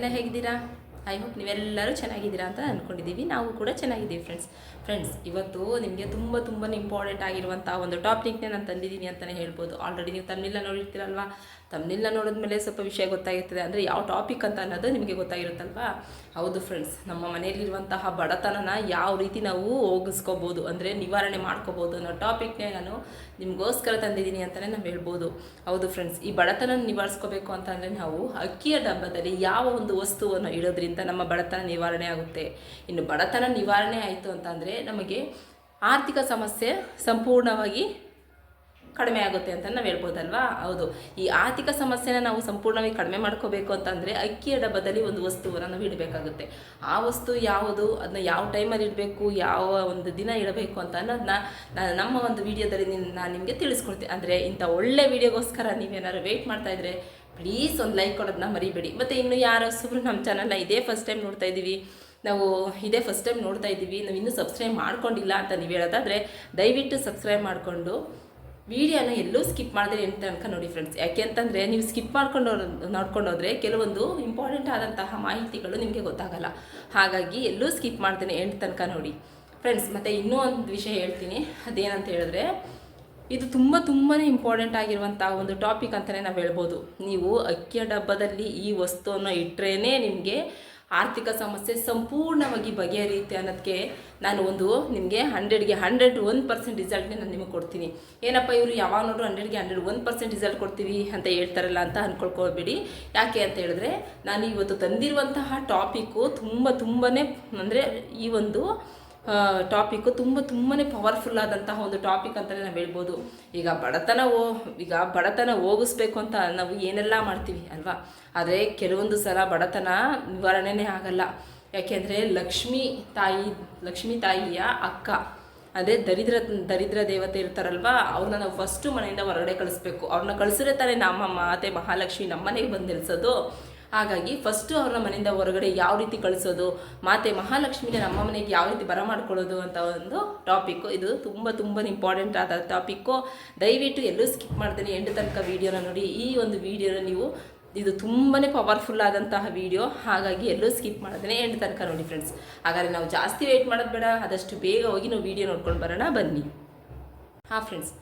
ಎಲ್ಲ ಹೇಗಿದ್ದೀರಾ? I hope ನೀವೆಲ್ಲರೂ ಚೆನ್ನಾಗಿದ್ದೀರಾ ಅಂತ ಅಂದ್ಕೊಂಡಿದ್ದೀವಿ ನಾವು ಕೂಡ ಚೆನ್ನಾಗಿದ್ದೀವಿ ಫ್ರೆಂಡ್ಸ್ ಫ್ರೆಂಡ್ಸ್ ಇವತ್ತು ನಿಮಗೆ ತುಂಬ ತುಂಬಾ ಇಂಪಾರ್ಟೆಂಟ್ ಆಗಿರುವಂಥ ಒಂದು ಟಾಪಿಕ್ನೇ ನಾನು ತಂದಿದ್ದೀನಿ ಅಂತಲೇ ಹೇಳ್ಬೋದು. ಆಲ್ರೆಡಿ ನೀವು ತನ್ನಿಲ್ಲ ನೋಡಿರ್ತೀರಲ್ವಾ? ತಮ್ಮಿಲ್ಲ ನೋಡಿದ್ಮೇಲೆ ಸ್ವಲ್ಪ ವಿಷಯ ಗೊತ್ತಾಗಿರ್ತದೆ. ಅಂದರೆ ಯಾವ ಟಾಪಿಕ್ ಅಂತ ಅನ್ನೋದು ನಿಮಗೆ ಗೊತ್ತಾಗಿರುತ್ತಲ್ವಾ? ಹೌದು ಫ್ರೆಂಡ್ಸ್ ನಮ್ಮ ಮನೆಯಲ್ಲಿರುವಂತಹ ಬಡತನನ ಯಾವ ರೀತಿ ನಾವು ಹೋಗಿಸ್ಕೋಬೋದು, ಅಂದರೆ ನಿವಾರಣೆ ಮಾಡ್ಕೋಬೋದು ಅನ್ನೋ ಟಾಪಿಕ್ನೇ ನಾನು ನಿಮಗೋಸ್ಕರ ತಂದಿದ್ದೀನಿ ಅಂತಲೇ ನಾವು ಹೇಳ್ಬೋದು. ಹೌದು ಫ್ರೆಂಡ್ಸ್ ಈ ಬಡತನ ನಿವಾರಿಸ್ಕೋಬೇಕು ಅಂತಂದರೆ ನಾವು ಅಕ್ಕಿಯ ಡಬ್ಬದಲ್ಲಿ ಯಾವ ಒಂದು ವಸ್ತುವನ್ನು ಇಡೋದ್ರಿಂದ ನಮ್ಮ ಬಡತನ ನಿವಾರಣೆ ಆಗುತ್ತೆ? ಇನ್ನು ಬಡತನ ನಿವಾರಣೆ ಆಯಿತು ಅಂತಂದರೆ ನಮಗೆ ಆರ್ಥಿಕ ಸಮಸ್ಯೆ ಸಂಪೂರ್ಣವಾಗಿ ಕಡಿಮೆ ಆಗುತ್ತೆ ಅಂತ ನಾವು ಹೇಳ್ಬೋದಲ್ವಾ? ಹೌದು. ಈ ಆರ್ಥಿಕ ಸಮಸ್ಯೆನ ನಾವು ಸಂಪೂರ್ಣವಾಗಿ ಕಡಿಮೆ ಮಾಡ್ಕೋಬೇಕು ಅಂತಂದರೆ ಅಕ್ಕಿಯ ಡಬ್ಬದಲ್ಲಿ ಒಂದು ವಸ್ತುವನ್ನು ನಾವು ಇಡಬೇಕಾಗುತ್ತೆ. ಆ ವಸ್ತು ಯಾವುದು ಅದನ್ನ ಯಾವ ಟೈಮಲ್ಲಿ ಇಡಬೇಕು, ಯಾವ ಒಂದು ದಿನ ಇಡಬೇಕು ಅಂತ ಅನ್ನೋದನ್ನ ನಮ್ಮ ಒಂದು ವಿಡಿಯೋದಲ್ಲಿ ನಾನು ನಿಮಗೆ ತಿಳಿಸ್ಕೊಡ್ತೀನಿ ಅಂದರೆ ಇಂಥ ಒಳ್ಳೆ ವಿಡಿಯೋಗೋಸ್ಕರ ನೀವೇನಾದ್ರು ವೆಯ್ಟ್ ಮಾಡ್ತಾ ಇದ್ರೆ ಪ್ಲೀಸ್ ಒಂದು ಲೈಕ್ ಕೊಡೋದನ್ನ ಮರಿಬೇಡಿ. ಮತ್ತು ಇನ್ನು ಯಾರು ಹೊಸಬ್ರು ನಮ್ಮ ಚಾನಲ್ನ ಇದೇ ಫಸ್ಟ್ ಟೈಮ್ ನೋಡ್ತಾ ಇದ್ದೀವಿ. ನಾವು ಇದೇ ಫಸ್ಟ್ ಟೈಮ್ ನೋಡ್ತಾ ಇದ್ದೀವಿ. ನಾವು ಇನ್ನೂ ಸಬ್ಸ್ಕ್ರೈಬ್ ಮಾಡ್ಕೊಂಡಿಲ್ಲ ಅಂತ ನೀವು ಹೇಳೋದಾದರೆ ದಯವಿಟ್ಟು ಸಬ್ಸ್ಕ್ರೈಬ್ ಮಾಡಿಕೊಂಡು ವಿಡಿಯೋನ ಎಲ್ಲೂ ಸ್ಕಿಪ್ ಮಾಡಿದ್ರೆ ಎಂತ ತನಕ ನೋಡಿ ಫ್ರೆಂಡ್ಸ್ ಯಾಕೆ ಅಂತಂದರೆ ನೀವು ಸ್ಕಿಪ್ ಮಾಡ್ಕೊಂಡು ನೋಡ್ಕೊಂಡು ಹೋದರೆ ಕೆಲವೊಂದು ಇಂಪಾರ್ಟೆಂಟ್ ಆದಂತಹ ಮಾಹಿತಿಗಳು ನಿಮಗೆ ಗೊತ್ತಾಗಲ್ಲ. ಹಾಗಾಗಿ ಎಲ್ಲೂ ಸ್ಕಿಪ್ ಮಾಡ್ತೇನೆ ಎಂಟು ತನಕ ನೋಡಿ. ಫ್ರೆಂಡ್ಸ್ ಮತ್ತು ಇನ್ನೂ ಒಂದು ವಿಷಯ ಹೇಳ್ತೀನಿ. ಅದೇನಂತ ಹೇಳಿದ್ರೆ, ಇದು ತುಂಬ ತುಂಬಾ ಇಂಪಾರ್ಟೆಂಟ್ ಆಗಿರುವಂಥ ಒಂದು ಟಾಪಿಕ್ ಅಂತಲೇ ನಾವು ಹೇಳ್ಬೋದು. ನೀವು ಅಕ್ಕಿಯ ಡಬ್ಬದಲ್ಲಿ ಈ ವಸ್ತುವನ್ನು ಇಟ್ಟರೇ ನಿಮಗೆ ಆರ್ಥಿಕ ಸಮಸ್ಯೆ ಸಂಪೂರ್ಣವಾಗಿ ಬಗೆಹರಿಯುತ್ತೆ ಅನ್ನೋದಕ್ಕೆ ನಾನು ಒಂದು ನಿಮಗೆ ಹಂಡ್ರೆಡ್ಗೆ ಹಂಡ್ರೆಡ್ ಒನ್ ಪರ್ಸೆಂಟ್ ರಿಸಲ್ಟ್ನೇ ನಾನು ನಿಮಗೆ ಕೊಡ್ತೀನಿ. ಏನಪ್ಪ ಇವರು ಯಾವಾಗ ನೋಡ್ರು ಹಂಡ್ರೆಡ್ಗೆ ಹಂಡ್ರೆಡ್ ಒನ್ ಪರ್ಸೆಂಟ್ ರಿಸಲ್ಟ್ ಕೊಡ್ತೀವಿ ಅಂತ ಹೇಳ್ತಾರಲ್ಲ ಅಂತ ಅಂದ್ಕೊಳ್ಕೊಬೇಡಿ ಯಾಕೆ ಅಂತ ಹೇಳಿದ್ರೆ ನಾನು ಇವತ್ತು ತಂದಿರುವಂತಹ ಟಾಪಿಕ್ಕು ತುಂಬ ತುಂಬಾ ಅಂದರೆ ಈ ಒಂದು ಟಾಪಿಕ್ಕು ತುಂಬ ತುಂಬಾ ಪವರ್ಫುಲ್ ಆದಂತಹ ಒಂದು ಟಾಪಿಕ್ ಅಂತಲೇ ನಾವು ಹೇಳ್ಬೋದು. ಈಗ ಬಡತನ ಓ, ಈಗ ಬಡತನ ಹೋಗಿಸ್ಬೇಕು ಅಂತ ನಾವು ಏನೆಲ್ಲ ಮಾಡ್ತೀವಿ ಅಲ್ವಾ? ಆದರೆ ಕೆಲವೊಂದು ಸಲ ಬಡತನ ನಿವಾರಣೆನೇ ಆಗಲ್ಲ. ಯಾಕೆಂದರೆ ಲಕ್ಷ್ಮೀ ತಾಯಿ, ಲಕ್ಷ್ಮೀ ತಾಯಿಯ ಅಕ್ಕ, ಅದೇ ದರಿದ್ರ ದರಿದ್ರ ದೇವತೆ ಇರ್ತಾರಲ್ವಾ, ಅವ್ರನ್ನ ನಾವು ಫಸ್ಟು ಮನೆಯಿಂದ ಹೊರಗಡೆ ಕಳಿಸ್ಬೇಕು. ಅವ್ರನ್ನ ಕಳಿಸಿದ್ರೆ ತಾನೇ ನಮ್ಮ ಮಾತೆ ಮಹಾಲಕ್ಷ್ಮಿ ನಮ್ಮನೆಗೆ ಬಂದು ನಿಲ್ಲಿಸೋದು ಹಾಗಾಗಿ ಫಸ್ಟು ಅವ್ರನ್ನ ಮನೆಯಿಂದ ಹೊರಗಡೆ ಯಾವ ರೀತಿ ಕಳಿಸೋದು, ಮಾತೆ ಮಹಾಲಕ್ಷ್ಮಿನ ನಮ್ಮ ಮನೆಗೆ ಯಾವ ರೀತಿ ಬರಮಾಡ್ಕೊಳ್ಳೋದು ಅಂತ ಒಂದು ಟಾಪಿಕ್ಕು ಇದು ತುಂಬ ತುಂಬ ಇಂಪಾರ್ಟೆಂಟ್ ಆದ ಟಾಪಿಕ್ಕು ದಯವಿಟ್ಟು ಎಲ್ಲೂ ಸ್ಕಿಪ್ ಮಾಡ್ತೀನಿ ಎಂಟು ತನಕ ವೀಡಿಯೋನ ನೋಡಿ. ಈ ಒಂದು ವೀಡಿಯೋನ ನೀವು, ಇದು ತುಂಬಾ ಪವರ್ಫುಲ್ ಆದಂತಹ ವಿಡಿಯೋ ಹಾಗಾಗಿ ಎಲ್ಲೂ ಸ್ಕಿಪ್ ಮಾಡೋದೇ ಎಂಟು ತನಕ ನೋಡಿ ಫ್ರೆಂಡ್ಸ್ ಹಾಗಾದರೆ ನಾವು ಜಾಸ್ತಿ ವೆಯ್ಟ್ ಮಾಡೋದು ಬೇಡ. ಆದಷ್ಟು ಬೇಗ ಹೋಗಿ ನಾವು ವೀಡಿಯೋ ನೋಡ್ಕೊಂಡು ಬರೋಣ. ಬನ್ನಿ. ಹಾಂ ಫ್ರೆಂಡ್ಸ್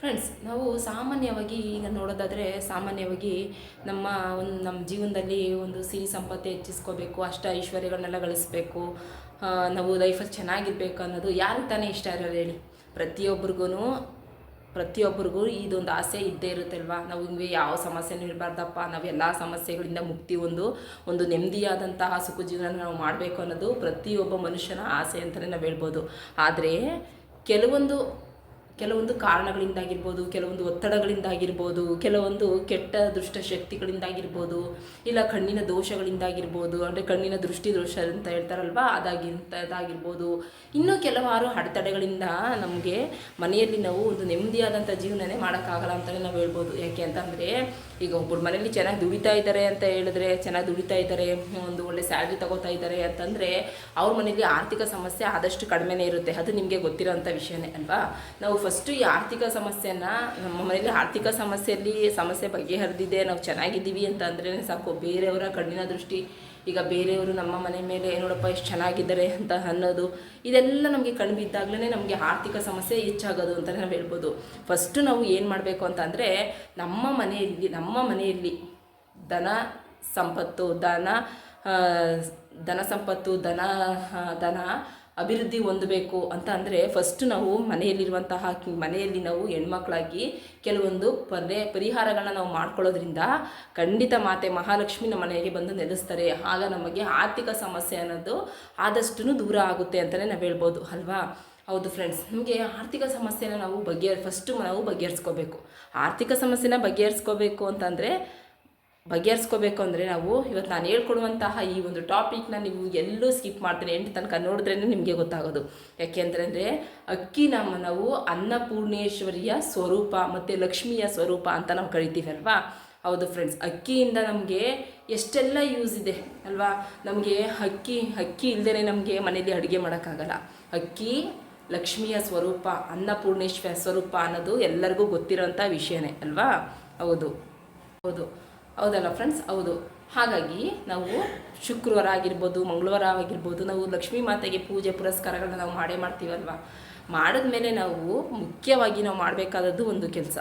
ಫ್ರೆಂಡ್ಸ್ ನಾವು ಸಾಮಾನ್ಯವಾಗಿ ಈಗ ನೋಡೋದಾದರೆ ಸಾಮಾನ್ಯವಾಗಿ ನಮ್ಮ ಒಂದು ನಮ್ಮ ಜೀವನದಲ್ಲಿ ಒಂದು ಸಿರಿ ಸಂಪತ್ತು ಹೆಚ್ಚಿಸ್ಕೋಬೇಕು, ಅಷ್ಟ ಐಶ್ವರ್ಯಗಳನ್ನೆಲ್ಲ ಗಳಿಸ್ಬೇಕು ನಾವು ಲೈಫಲ್ಲಿ ಚೆನ್ನಾಗಿರ್ಬೇಕು ಅನ್ನೋದು ಯಾರಿಗೆ ತಾನೇ ಇಷ್ಟ ಇರೋದು ಹೇಳಿ. ಪ್ರತಿಯೊಬ್ರಿಗೂ ಪ್ರತಿಯೊಬ್ಬರಿಗೂ ಇದೊಂದು ಆಸೆ ಇದ್ದೇ ಇರುತ್ತಲ್ವಾ? ನಾವು ಹಿಂಗೆ ಯಾವ ಸಮಸ್ಯೆನೂ ಇರಬಾರ್ದಪ್ಪ, ನಾವು ಎಲ್ಲ ಸಮಸ್ಯೆಗಳಿಂದ ಮುಕ್ತಿ ಒಂದು ಒಂದು ನೆಮ್ಮದಿಯಾದಂತಹ ಸುಖ ಜೀವನ ನಾವು ಮಾಡಬೇಕು ಅನ್ನೋದು ಪ್ರತಿಯೊಬ್ಬ ಮನುಷ್ಯನ ಆಸೆ ಅಂತಲೇ ನಾವು ಹೇಳ್ಬೋದು. ಆದರೆ, ಕೆಲವೊಂದು ಕೆಲವೊಂದು ಕಾರಣಗಳಿಂದಾಗಿರ್ಬೋದು, ಕೆಲವೊಂದು ಒತ್ತಡಗಳಿಂದಾಗಿರ್ಬೋದು, ಕೆಲವೊಂದು ಕೆಟ್ಟ ದುಷ್ಟ ಶಕ್ತಿಗಳಿಂದಾಗಿರ್ಬೋದು, ಇಲ್ಲ ಕಣ್ಣಿನ ದೋಷಗಳಿಂದಾಗಿರ್ಬೋದು, ಅಂದರೆ ಕಣ್ಣಿನ ದೃಷ್ಟಿ ದೋಷ ಅಂತ ಹೇಳ್ತಾರಲ್ವಾ? ಅದಾಗಿಂಥದ್ದಾಗಿರ್ಬೋದು ಇನ್ನೂ ಕೆಲವಾರು ಅಡೆತಡೆಗಳಿಂದ ನಮಗೆ ಮನೆಯಲ್ಲಿ ನಾವು ಒಂದು ನೆಮ್ಮದಿಯಾದಂಥ ಜೀವನನೇ ಮಾಡೋಕ್ಕಾಗಲ್ಲ ಅಂತಲೇ ನಾವು ಹೇಳ್ಬೋದು. ಯಾಕೆ ಅಂತಂದರೆ ಈಗ ಒಬ್ಬರು ಮನೇಲಿ ಚೆನ್ನಾಗಿ ದುಡಿತಾ ಇದ್ದಾರೆ ಅಂತ ಹೇಳಿದ್ರೆ, ಚೆನ್ನಾಗಿ ದುಡಿತಾ ಇದ್ದಾರೆ ಒಂದು ಒಳ್ಳೆ ಸ್ಯಾಲ್ರಿ ತಗೋತಾ ಇದ್ದಾರೆ ಅಂತಂದರೆ ಅವ್ರ ಮನೇಲಿ ಆರ್ಥಿಕ ಸಮಸ್ಯೆ ಆದಷ್ಟು ಕಡಿಮೆನೇ ಇರುತ್ತೆ. ಅದು ನಿಮಗೆ ಗೊತ್ತಿರೋಂಥ ವಿಷಯನೇ, ಅಲ್ವಾ? ನಾವು ಫಸ್ಟು ಈ ಆರ್ಥಿಕ ಸಮಸ್ಯೆನ, ನಮ್ಮ ಮನೇಲಿ ಆರ್ಥಿಕ ಸಮಸ್ಯೆಯಲ್ಲಿ ಸಮಸ್ಯೆ ಬಗೆಹರಿದಿದೆ, ನಾವು ಚೆನ್ನಾಗಿದ್ದೀವಿ ಅಂತ ಅಂದ್ರೆ ಸಾಕು. ಬೇರೆಯವರ ಕಣ್ಣಿನ ದೃಷ್ಟಿ ಈಗ ಬೇರೆಯವರು ನಮ್ಮ ಮನೆ ಮೇಲೆ, ನೋಡಪ್ಪ ಎಷ್ಟು ಚೆನ್ನಾಗಿದ್ದಾರೆ ಅಂತ ಅನ್ನೋದು, ಇದೆಲ್ಲ ನಮಗೆ ಕಣ್ಣು ಬಿದ್ದಾಗಲೇ ನಮಗೆ ಆರ್ಥಿಕ ಸಮಸ್ಯೆ ಹೆಚ್ಚಾಗೋದು ಅಂತಲೇ ನಾವು ಹೇಳ್ಬೋದು. ಫಸ್ಟು ನಾವು ಏನು ಮಾಡಬೇಕು ಅಂತಂದರೆ ನಮ್ಮ ಮನೆಯಲ್ಲಿ ನಮ್ಮ ಮನೆಯಲ್ಲಿ ದನ ಸಂಪತ್ತು, ದನ ಧನ ಸಂಪತ್ತು, ದನ ದನ ಅಭಿವೃದ್ಧಿ ಹೊಂದಬೇಕು ಅಂತ ಅಂದರೆ ಫಸ್ಟ್ ನಾವು ಮನೆಯಲ್ಲಿರುವಂತಹ ಮನೆಯಲ್ಲಿ ನಾವು ಹೆಣ್ಮಕ್ಳಾಗಿ ಕೆಲವೊಂದು ಪರ್ಯ ಪರಿಹಾರಗಳನ್ನ ನಾವು ಮಾಡ್ಕೊಳ್ಳೋದ್ರಿಂದ ಖಂಡಿತ ಮಾತೆ ಮಹಾಲಕ್ಷ್ಮಿ ನಮ್ಮ ಮನೆಗೆ ಬಂದು ನೆಲೆಸ್ತಾರೆ. ಆಗ ನಮಗೆ ಆರ್ಥಿಕ ಸಮಸ್ಯೆ ಅನ್ನೋದು ಆದಷ್ಟು ದೂರ ಆಗುತ್ತೆ ಅಂತಲೇ ನಾವು ಹೇಳ್ಬೋದು, ಅಲ್ವಾ? ಹೌದು ಫ್ರೆಂಡ್ಸ್ ನಮಗೆ ಆರ್ಥಿಕ ಸಮಸ್ಯೆನ ನಾವು ಬಗೆಹರ್ ಫಸ್ಟು ನಾವು ಬಗೆಹರಿಸ್ಕೋಬೇಕು. ಆರ್ಥಿಕ ಸಮಸ್ಯೆನ ಬಗೆಹರಿಸ್ಕೋಬೇಕು ಅಂತಂದರೆ ಬಗೆಹರಿಸ್ಕೋಬೇಕು ಅಂದರೆ ನಾವು ಇವತ್ತು ನಾನು ಹೇಳ್ಕೊಡುವಂತಹ ಈ ಒಂದು ಟಾಪಿಕ್ನ ನೀವು ಎಲ್ಲೂ ಸ್ಕಿಪ್ ಮಾಡ್ತೀನಿ. ಎಂಟು ತನಕ ನೋಡಿದ್ರೇ ನಿಮಗೆ ಗೊತ್ತಾಗೋದು. ಯಾಕೆಂದ್ರೆ ಅಕ್ಕಿ ನಮ್ಮ ನಾವು ಅನ್ನಪೂರ್ಣೇಶ್ವರಿಯ ಸ್ವರೂಪ ಮತ್ತು ಲಕ್ಷ್ಮಿಯ ಸ್ವರೂಪ ಅಂತ ನಾವು ಕರಿತೀವಿ ಅಲ್ವಾ? ಹೌದು ಫ್ರೆಂಡ್ಸ್ ಅಕ್ಕಿಯಿಂದ ನಮಗೆ ಎಷ್ಟೆಲ್ಲ ಯೂಸ್ ಇದೆ ಅಲ್ವಾ? ನಮಗೆ ಅಕ್ಕಿ ಅಕ್ಕಿ ಇಲ್ಲದೇ ನಮಗೆ ಮನೇಲಿ ಅಡುಗೆ ಮಾಡೋಕ್ಕಾಗಲ್ಲ. ಅಕ್ಕಿ, ಲಕ್ಷ್ಮಿಯ ಸ್ವರೂಪ ಅನ್ನಪೂರ್ಣೇಶ್ವರ ಸ್ವರೂಪ ಅನ್ನೋದು ಎಲ್ಲರಿಗೂ ಗೊತ್ತಿರೋಂಥ ವಿಷಯನೇ ಅಲ್ವಾ? ಹೌದು. ಹೌದು. ಹೌದಲ್ಲ ಫ್ರೆಂಡ್ಸ್ ಹೌದು. ಹಾಗಾಗಿ ನಾವು ಶುಕ್ರವಾರ ಆಗಿರ್ಬೋದು, ಮಂಗಳವಾರ ಆಗಿರ್ಬೋದು, ನಾವು ಲಕ್ಷ್ಮೀ ಮಾತೆಗೆ ಪೂಜೆ ಪುರಸ್ಕಾರಗಳನ್ನ ನಾವು ಮಾಡೇ ಮಾಡ್ತೀವಲ್ವ? ಮಾಡಿದ್ಮೇಲೆ ನಾವು ಮುಖ್ಯವಾಗಿ ನಾವು ಮಾಡಬೇಕಾದದ್ದು ಒಂದು ಕೆಲಸ.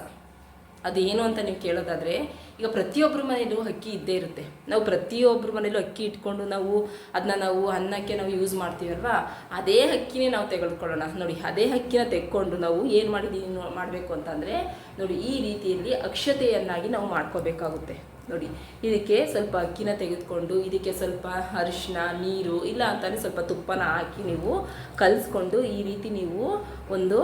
ಅದೇನು ಅಂತ ನೀವು ಕೇಳೋದಾದರೆ, ಈಗ ಪ್ರತಿಯೊಬ್ಬರ ಮನೇಲೂ ಅಕ್ಕಿ ಇದ್ದೇ ಇರುತ್ತೆ. ನಾವು ಪ್ರತಿಯೊಬ್ಬರ ಮನೇಲೂ ಅಕ್ಕಿ ಇಟ್ಕೊಂಡು ನಾವು ಅದನ್ನ ನಾವು ಅನ್ನಕ್ಕೆ ನಾವು ಯೂಸ್ ಮಾಡ್ತೀವಲ್ವಾ? ಅದೇ ಅಕ್ಕಿನೇ ನಾವು ತೆಗೆದುಕೊಳ್ಳೋಣ. ನೋಡಿ, ಅದೇ ಅಕ್ಕಿನ ತೆಕ್ಕೊಂಡು ನಾವು ಏನು ಮಾಡಿದ್ದೀವಿ ಮಾಡಬೇಕು ಅಂತಂದರೆ, ನೋಡಿ, ಈ ರೀತಿಯಲ್ಲಿ ಅಕ್ಷತೆಯನ್ನಾಗಿ ನಾವು ಮಾಡ್ಕೋಬೇಕಾಗುತ್ತೆ. ನೋಡಿ, ಇದಕ್ಕೆ ಸ್ವಲ್ಪ ಅಕ್ಕಿನ ತೆಗೆದುಕೊಂಡು, ಇದಕ್ಕೆ ಸ್ವಲ್ಪ ಅರಿಶಿನ ನೀರು, ಇಲ್ಲ ಅಂತಲೇ ಸ್ವಲ್ಪ ತುಪ್ಪನ ಹಾಕಿ ನೀವು ಕಲಿಸ್ಕೊಂಡು ಈ ರೀತಿ ನೀವು ಒಂದು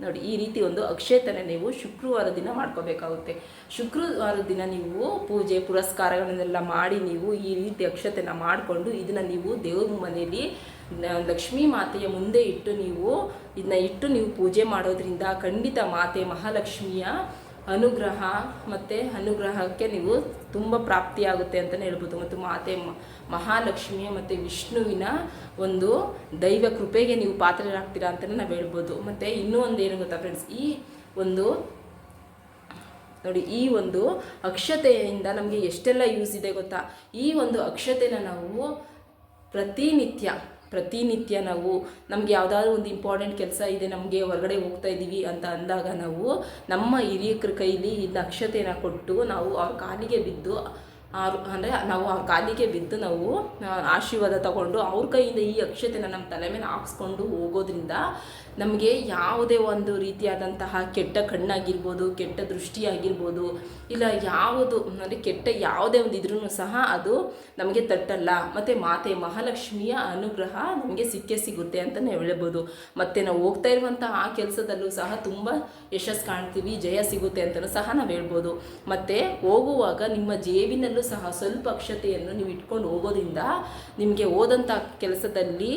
ನೋಡಿ, ಈ ರೀತಿ ಒಂದು ಅಕ್ಷೇತನ ನೀವು ಶುಕ್ರವಾರ ದಿನ ಮಾಡ್ಕೋಬೇಕಾಗುತ್ತೆ. ಶುಕ್ರವಾರ ದಿನ ನೀವು ಪೂಜೆ, ಪುರಸ್ಕಾರಗಳನ್ನೆಲ್ಲ ಮಾಡಿ ನೀವು ಈ ರೀತಿ ಅಕ್ಷತೆನ ಮಾಡಿಕೊಂಡು ಇದನ್ನು ನೀವು ದೇವ್ರ ಮನೆಯಲ್ಲಿ ಲಕ್ಷ್ಮೀ ಮಾತೆಯ ಮುಂದೆ ಇಟ್ಟು ನೀವು ಇದನ್ನ ಇಟ್ಟು ನೀವು ಪೂಜೆ ಮಾಡೋದ್ರಿಂದ ಖಂಡಿತ ಮಾತೆ ಮಹಾಲಕ್ಷ್ಮಿಯ ಅನುಗ್ರಹ ಮತ್ತು ಅನುಗ್ರಹಕ್ಕೆ ನೀವು ತುಂಬ ಪ್ರಾಪ್ತಿಯಾಗುತ್ತೆ ಅಂತಲೇ ಹೇಳ್ಬೋದು. ಮತ್ತು ಮಾತೆ ಮಹಾಲಕ್ಷ್ಮಿಯ ಮತ್ತು ವಿಷ್ಣುವಿನ ಒಂದು ದೈವ ಕೃಪೆಗೆ ನೀವು ಪಾತ್ರರಾಗ್ತೀರಾ ಅಂತಲೇ ನಾವು ಹೇಳ್ಬೋದು. ಮತ್ತು ಇನ್ನೂ ಒಂದು ಏನು ಗೊತ್ತಾ ಫ್ರೆಂಡ್ಸ್ ಈ ಒಂದು ನೋಡಿ, ಈ ಒಂದು ಅಕ್ಷತೆಯಿಂದ ನಮಗೆ ಎಷ್ಟೆಲ್ಲ ಯೂಸ್ ಇದೆ ಗೊತ್ತಾ? ಈ ಒಂದು ಅಕ್ಷತೆನ ನಾವು ಪ್ರತಿನಿತ್ಯ ಪ್ರತಿನಿತ್ಯ ನಾವು ನಮಗೆ ಯಾವುದಾದ್ರೂ ಒಂದು ಇಂಪಾರ್ಟೆಂಟ್ ಕೆಲಸ ಇದೆ, ನಮಗೆ ಹೊರಗಡೆ ಹೋಗ್ತಾ ಇದ್ದೀವಿ ಅಂತ ಅಂದಾಗ ನಾವು ನಮ್ಮ ಹಿರಿಯಕರ ಕೈಲಿ ಈ ಅಕ್ಷತೆನ ಕೊಟ್ಟು ನಾವು ಅವ್ರ ಕಾಲಿಗೆ ಬಿದ್ದು ಅವ್ರ ಅಂದರೆ ನಾವು ಅವ್ರ ಕಾಲಿಗೆ ಬಿದ್ದು ನಾವು ಆಶೀರ್ವಾದ ತಗೊಂಡು ಅವ್ರ ಕೈಯಿಂದ ಈ ಅಕ್ಷತೆನ ನಮ್ಮ ತಲೆ ಮೇಲೆ ಹಾಕ್ಸ್ಕೊಂಡು ಹೋಗೋದ್ರಿಂದ ನಮಗೆ ಯಾವುದೇ ಒಂದು ರೀತಿಯಾದಂತಹ ಕೆಟ್ಟ ಕಣ್ಣಾಗಿರ್ಬೋದು, ಕೆಟ್ಟ ದೃಷ್ಟಿಯಾಗಿರ್ಬೋದು, ಇಲ್ಲ ಯಾವುದು, ಅಂದರೆ ಕೆಟ್ಟ ಯಾವುದೇ ಒಂದು ಇದ್ರೂ ಸಹ ಅದು ನಮಗೆ ತಟ್ಟಲ್ಲ. ಮತ್ತು ಮಾತೆ ಮಹಾಲಕ್ಷ್ಮಿಯ ಅನುಗ್ರಹ ನಮಗೆ ಸಿಕ್ಕೇ ಸಿಗುತ್ತೆ ಅಂತಲೇ ಹೇಳ್ಬೋದು. ಮತ್ತು ನಾವು ಹೋಗ್ತಾ ಇರುವಂಥ ಆ ಕೆಲಸದಲ್ಲೂ ಸಹ ತುಂಬ ಯಶಸ್ಸು ಕಾಣ್ತೀವಿ, ಜಯ ಸಿಗುತ್ತೆ ಅಂತಲೂ ಸಹ ನಾವು ಹೇಳ್ಬೋದು. ಮತ್ತು ಹೋಗುವಾಗ ನಿಮ್ಮ ಜೇಬಿನಲ್ಲೂ ಸಹ ಸ್ವಲ್ಪ ಅಕ್ಷತೆಯನ್ನು ನೀವು ಇಟ್ಕೊಂಡು ಹೋಗೋದ್ರಿಂದ ನಿಮಗೆ ಹೋದಂಥ ಕೆಲಸದಲ್ಲಿ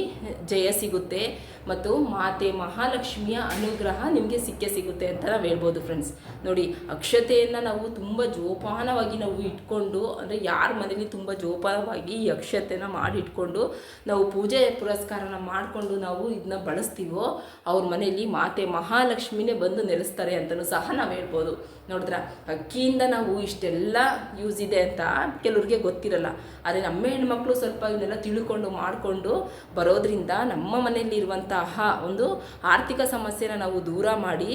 ಜಯ ಸಿಗುತ್ತೆ. ಮತ್ತು ಮಾತೆ ಮಹಾಲಕ್ಷ್ಮಿಯ ಅನುಗ್ರಹ ನಿಮಗೆ ಸಿಕ್ಕೇ ಸಿಗುತ್ತೆ ಅಂತ ನಾವು ಹೇಳ್ಬೋದು ಫ್ರೆಂಡ್ಸ್ ನೋಡಿ, ಅಕ್ಷತೆಯನ್ನು ನಾವು ತುಂಬ ಜೋಪಾನವಾಗಿ ನಾವು ಇಟ್ಕೊಂಡು, ಅಂದರೆ ಯಾರ ಮನೇಲಿ ತುಂಬ ಜೋಪಾನವಾಗಿ ಈ ಅಕ್ಷತೆನ ಮಾಡಿ ಇಟ್ಕೊಂಡು ನಾವು ಪೂಜೆ ಪುರಸ್ಕಾರನ ಮಾಡಿಕೊಂಡು ನಾವು ಇದನ್ನ ಬಳಸ್ತೀವೋ, ಅವ್ರ ಮನೆಯಲ್ಲಿ ಮಾತೆ ಮಹಾಲಕ್ಷ್ಮಿನೇ ಬಂದು ನೆಲೆಸ್ತಾರೆ ಅಂತಲೂ ಸಹ ನಾವು ಹೇಳ್ಬೋದು. ನೋಡಿದ್ರ? ಅಕ್ಕಿಯಿಂದ ನಾವು ಇಷ್ಟೆಲ್ಲ ಯೂಸ್ ಇದೆ ಅಂತ ಕೆಲವ್ರಿಗೆ ಗೊತ್ತಿರಲ್ಲ. ಆದರೆ ನಮ್ಮ ಹೆಣ್ಮಕ್ಳು ಸ್ವಲ್ಪ ಇವನ್ನೆಲ್ಲ ತಿಳ್ಕೊಂಡು ಮಾಡಿಕೊಂಡು ಬರೋದ್ರಿಂದ ನಮ್ಮ ಮನೆಯಲ್ಲಿ ಇರುವಂತಹ ಒಂದು ಆರ್ಥಿಕ ಸಮಸ್ಯೆನ ನಾವು ದೂರ ಮಾಡಿ